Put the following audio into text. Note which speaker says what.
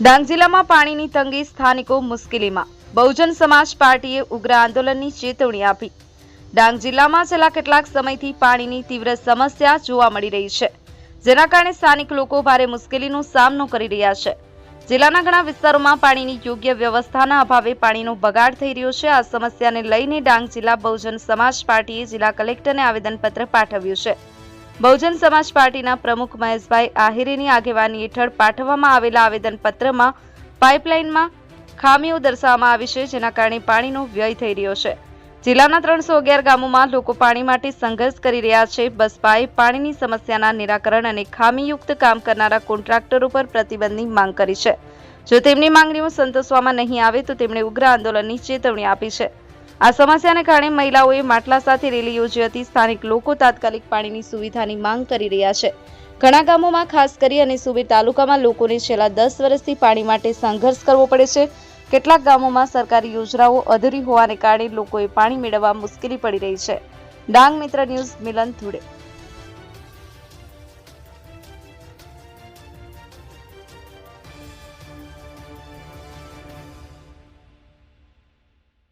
Speaker 1: ડાંગ જિલ્લામાં પાણીની તંગી સ્થાનિકો મુશ્કેલીમાં. બહુજન સમાજ પાર્ટીએ ઉગ્ર આંદોલનની ચેતવણી આપી. ડાંગ જિલ્લામાં છેલ્લા કેટલાક સમયથી પાણીની તીવ્ર સમસ્યા જોવા મળી રહી છે. જેના કારણે સ્થાનિક લોકો ભારે મુશ્કેલીનો સામનો કરી રહ્યા છે. જિલ્લાના ઘણા વિસ્તારોમાં પાણીની યોગ્ય વ્યવસ્થાના અભાવે પાણીનો બગાડ થઈ રહ્યો છે. આ સમસ્યાને લઈને ડાંગ જિલ્લા બહુજન સમાજ પાર્ટીએ જિલ્લા કલેક્ટરને આવેદનપત્ર પાઠવ્યું છે. બહુજન સમાજ પાર્ટીના પ્રમુખ મહેશભાઈ આહિરેની આગેવાની હેઠળ પાઠવવામાં આવેલા આવેદનપત્રમાં પાઇપલાઇનમાં ખામીઓ દર્શાવવામાં આવી છે, જેના કારણે પાણીનો વ્યય થઈ રહ્યો છે. જિલ્લાના ત્રણસો અગિયાર ગામોમાં લોકો પાણી માટે સંઘર્ષ કરી રહ્યા છે. બસપાએ પાણીની સમસ્યાના નિરાકરણ અને ખામીયુક્ત કામ કરનારા કોન્ટ્રાક્ટરો પર પ્રતિબંધની માંગ કરી છે. જો તેમની માંગણીઓ સંતોષવામાં નહીં આવે, તો તેમણે ઉગ્ર આંદોલનની ચેતવણી આપી છે. આ સમસ્યાને કારણે મહિલાઓએ માટલા સાથે રેલી યોજી હતી. સ્થાનિક લોકો તાત્કાલિક પાણીની સુવિધાની માંગ કરી રહ્યા છે. ઘણા ગામોમાં, ખાસ કરી અને સુબીર તાલુકામાં લોકોને છેલ્લા દસ વર્ષથી પાણી માટે સંઘર્ષ કરવો પડે છે. કેટલાક ગામોમાં સરકારી યોજનાઓ અધૂરી હોવાને કારણે લોકોએ પાણી મેળવવા મુશ્કેલી પડી રહી છે. ડાંગ મિત્ર ન્યૂઝ, મિલન ધુડે.